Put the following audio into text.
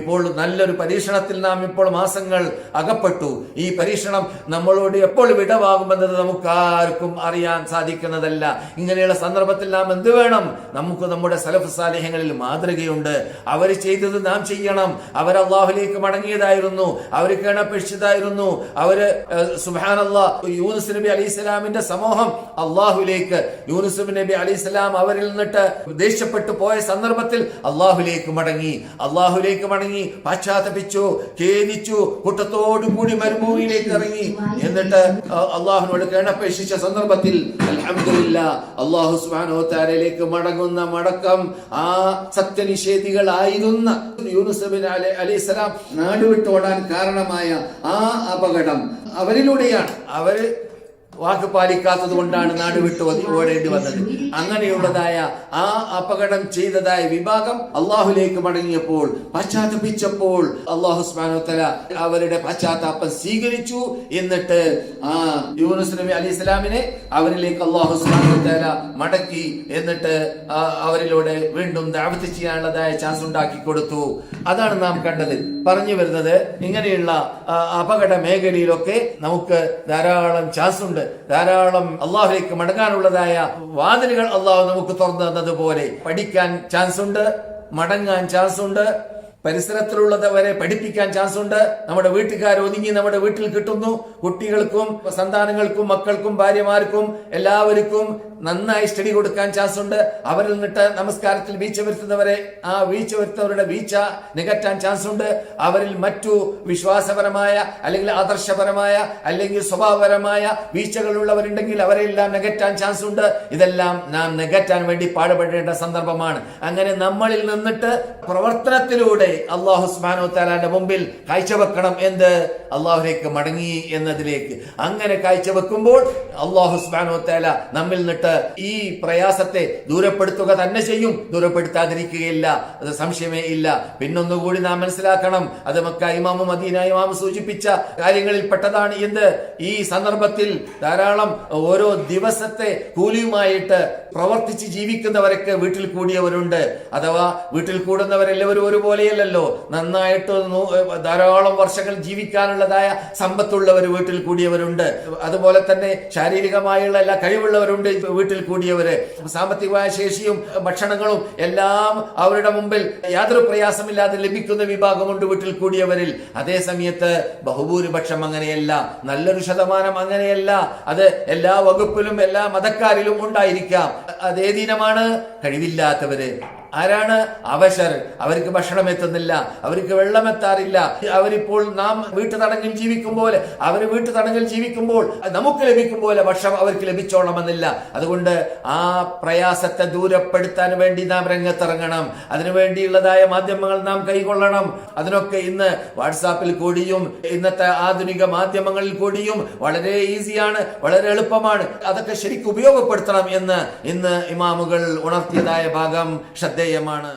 ഇപ്പോൾ നല്ലൊരു പരീക്ഷണത്തിൽ നാം ഇപ്പോൾ മാസങ്ങൾ അകപ്പെട്ടു. ഈ പരീക്ഷണം നമ്മളോട് എപ്പോൾ വിടവാകുമെന്നത് നമുക്ക് ആർക്കും അറിയാൻ സാധിക്കുന്നതല്ല. ഇങ്ങനെയുള്ള സന്ദർഭത്തിൽ നാം എന്ത് വേണം? നമുക്ക് നമ്മുടെ സലഫ് സാലേഹങ്ങളിൽ മാതൃകയുണ്ട്. അവർ ചെയ്തത് നാം ചെയ്യണം. അവർ അള്ളാഹുലേക്ക് മടങ്ങിയതായിരുന്നു. അവർ കേണപേക്ഷിച്ചതായിരുന്നു. അവർ അള്ളാഹ് യൂനുസ് നബി അലി ഇസ്ലാമിന്റെ സമൂഹം അള്ളാഹുലേക്ക് യൂനുസ് നബി അലി ഇസ്ലാം അവരിൽ നിന്നിട്ട് ദേഷ്യപ്പെട്ടു പോയ സന്ദർഭത്തിൽ അള്ളാഹുലേക്ക് മടങ്ങി. അള്ളാഹുലേക്ക് മടങ്ങി പശ്ചാത്തപിച്ചു ഖേദിച്ചു കൂട്ടത്തോടു കൂടി മരുഭൂമിയിലേക്ക് ഇറങ്ങി. എന്നിട്ട് അള്ളാഹുനോട് കേണപേക്ഷിച്ച സന്ദർഭത്തിൽ അലഹമില്ല അള്ളാഹു സുബ്ഹാനഹു വതആലയിലേക്ക് മടങ്ങുന്ന മടക്കം ആ സത്യനിഷേധികളായിരുന്ന യൂനുസ് ബിൻ അലി അലൈഹിസ്സലാം നാടുവിട്ടോടാൻ കാരണമായ ആ അപകടം അവരിലൂടെയാണ്. അവർ വാക്ക് പാലിക്കാത്തത് കൊണ്ടാണ് നാട് വിട്ട് ഓടേണ്ടി വന്നത്. അങ്ങനെയുള്ളതായ ആ അപകടം ചെയ്തതായ വിഭാഗം അള്ളാഹുലേക്ക് മടങ്ങിയപ്പോൾ പശ്ചാത്തപിച്ചപ്പോൾ അള്ളാഹു സ്മാനോത്തല അവരുടെ പശ്ചാത്താപം സ്വീകരിച്ചു. എന്നിട്ട് ആ യൂനുസ് നബി അലി ഇസ്ലാമിനെ അവരിലേക്ക് അള്ളാഹു സ്മാനോത്തല മടക്കി. എന്നിട്ട് അവരിലൂടെ വീണ്ടും ദാവത്ത് ചെയ്യാനുള്ളതായ ചാൻസ് ഉണ്ടാക്കി കൊടുത്തു. അതാണ് നാം കണ്ടത്. പറഞ്ഞു വരുന്നത് ഇങ്ങനെയുള്ള അപകട മേഖലയിലൊക്കെ നമുക്ക് ധാരാളം ചാൻസ് ഉണ്ട്. ധാരാളം അള്ളാഹുലേക്ക് മടങ്ങാനുള്ളതായ വാതിലുകൾ അള്ളാഹു നമുക്ക് തുറന്നു തന്നതുപോലെ പഠിക്കാൻ ചാൻസ് ഉണ്ട് മടങ്ങാൻ ചാൻസ് ഉണ്ട് പരിസരത്തിലുള്ളവരെ പഠിപ്പിക്കാൻ ചാൻസ് ഉണ്ട് നമ്മുടെ വീട്ടുകാർ ഒതുങ്ങി നമ്മുടെ വീട്ടിൽ കിട്ടുന്നു. കുട്ടികൾക്കും സന്താനങ്ങൾക്കും മക്കൾക്കും ഭാര്യമാർക്കും എല്ലാവർക്കും നന്നായി സ്റ്റഡി കൊടുക്കാൻ ചാൻസ് ഉണ്ട് അവരിൽ നിന്നിട്ട് നമസ്കാരത്തിൽ വീഴ്ച വരുത്തുന്നവരെ ആ വീഴ്ച വരുത്തുന്നവരുടെ വീഴ്ച നികറ്റാൻ ചാൻസ് ഉണ്ട് അവരിൽ മറ്റു വിശ്വാസപരമായ അല്ലെങ്കിൽ ആദർശപരമായ അല്ലെങ്കിൽ സ്വഭാവപരമായ വീഴ്ചകളുള്ളവരുണ്ടെങ്കിൽ അവരെല്ലാം നികറ്റാൻ ചാൻസ് ഉണ്ട് ഇതെല്ലാം നാം നികറ്റാൻ വേണ്ടി പാടുപെടേണ്ട സന്ദർഭമാണ്. അങ്ങനെ നമ്മളിൽ നിന്നിട്ട് പ്രവർത്തനത്തിലൂടെ അള്ളാഹു സുബ്ഹാനഹു താലാന്റെ മുമ്പിൽ കാഴ്ചവെക്കണം എന്ത് അള്ളാഹുലേക്ക് മടങ്ങി എന്നതിലേക്ക്. അങ്ങനെ കാഴ്ചവെക്കുമ്പോൾ അള്ളാഹു സ്ബാനോത്തേല താല നമ്മിൽ നിന്നിട്ട് ഈ പ്രയാസത്തെ ദൂരപ്പെടുത്തുക തന്നെ ചെയ്യും. ദൂരപ്പെടുത്താതിരിക്കുകയില്ല. അത് സംശയമേ ഇല്ല. പിന്നൊന്നുകൂടി നാം മനസ്സിലാക്കണം. അത് മക്ക ഇമാമു മദീന ഇമാമു സൂചിപ്പിച്ച കാര്യങ്ങളിൽ പെട്ടതാണ് എന്ത്? ഈ സന്ദർഭത്തിൽ ധാരാളം ഓരോ ദിവസത്തെ കൂലിയുമായിട്ട് പ്രവർത്തിച്ച് ജീവിക്കുന്നവരൊക്കെ വീട്ടിൽ കൂടിയവരുണ്ട്. അഥവാ വീട്ടിൽ കൂടുന്നവരെല്ലാവരും ഒരുപോലെയല്ലല്ലോ. നന്നായിട്ട് ധാരാളം വർഷങ്ങൾ ജീവിക്കാനുള്ളതായ സമ്പത്തുള്ളവർ വീട്ടിൽ കൂടിയവരുണ്ട്. അതുപോലെ തന്നെ ശാരീരികമായുള്ള എല്ലാ കഴിവുള്ളവരുണ്ട് വീട്ടിൽ കൂടിയവര്. സാമ്പത്തികമായ ശേഷിയും ഭക്ഷണങ്ങളും എല്ലാം അവരുടെ മുമ്പിൽ യാതൊരു പ്രയാസമില്ലാതെ ലഭിക്കുന്ന വിഭാഗമുണ്ട് വീട്ടിൽ കൂടിയവരിൽ. അതേ സമയത്ത് ബഹുഭൂരിപക്ഷം അങ്ങനെയല്ല. നല്ലൊരു ശതമാനം അങ്ങനെയല്ല. അത് എല്ലാ വകുപ്പിലും എല്ലാ മതക്കാരിലും ഉണ്ടായിരിക്കാം. അതേ അതേതീനമാണ് കഴിവില്ലാത്തവര്. ആരാണ്? അവശർ അവർക്ക് ഭക്ഷണം എത്തുന്നില്ല. അവർക്ക് വെള്ളം എത്താറില്ല. അവരിപ്പോൾ നാം വീട്ടുതടങ്കിൽ ജീവിക്കും പോലെ അവർ വീട്ടു തടങ്കിൽ ജീവിക്കുമ്പോൾ നമുക്ക് ലഭിക്കും പോലെ ഭക്ഷണം അവർക്ക് ലഭിച്ചോളണമെന്നില്ല. അതുകൊണ്ട് ആ പ്രയാസത്തെ ദൂരപ്പെടുത്താൻ വേണ്ടി നാം രംഗത്തിറങ്ങണം. അതിനുവേണ്ടിയുള്ളതായ മാധ്യമങ്ങൾ നാം കൈകൊള്ളണം. അതിനൊക്കെ ഇന്ന് വാട്സാപ്പിൽ കൂടിയും ഇന്നത്തെ ആധുനിക മാധ്യമങ്ങളിൽ കൂടിയും വളരെ ഈസിയാണ് വളരെ എളുപ്പമാണ്. അതൊക്കെ ശരിക്കും ഉപയോഗപ്പെടുത്തണം എന്ന് ഇന്ന് ഇമാമുകൾ ഉണർത്തിയതായ ഭാഗം ശ്രദ്ധേയമാണ്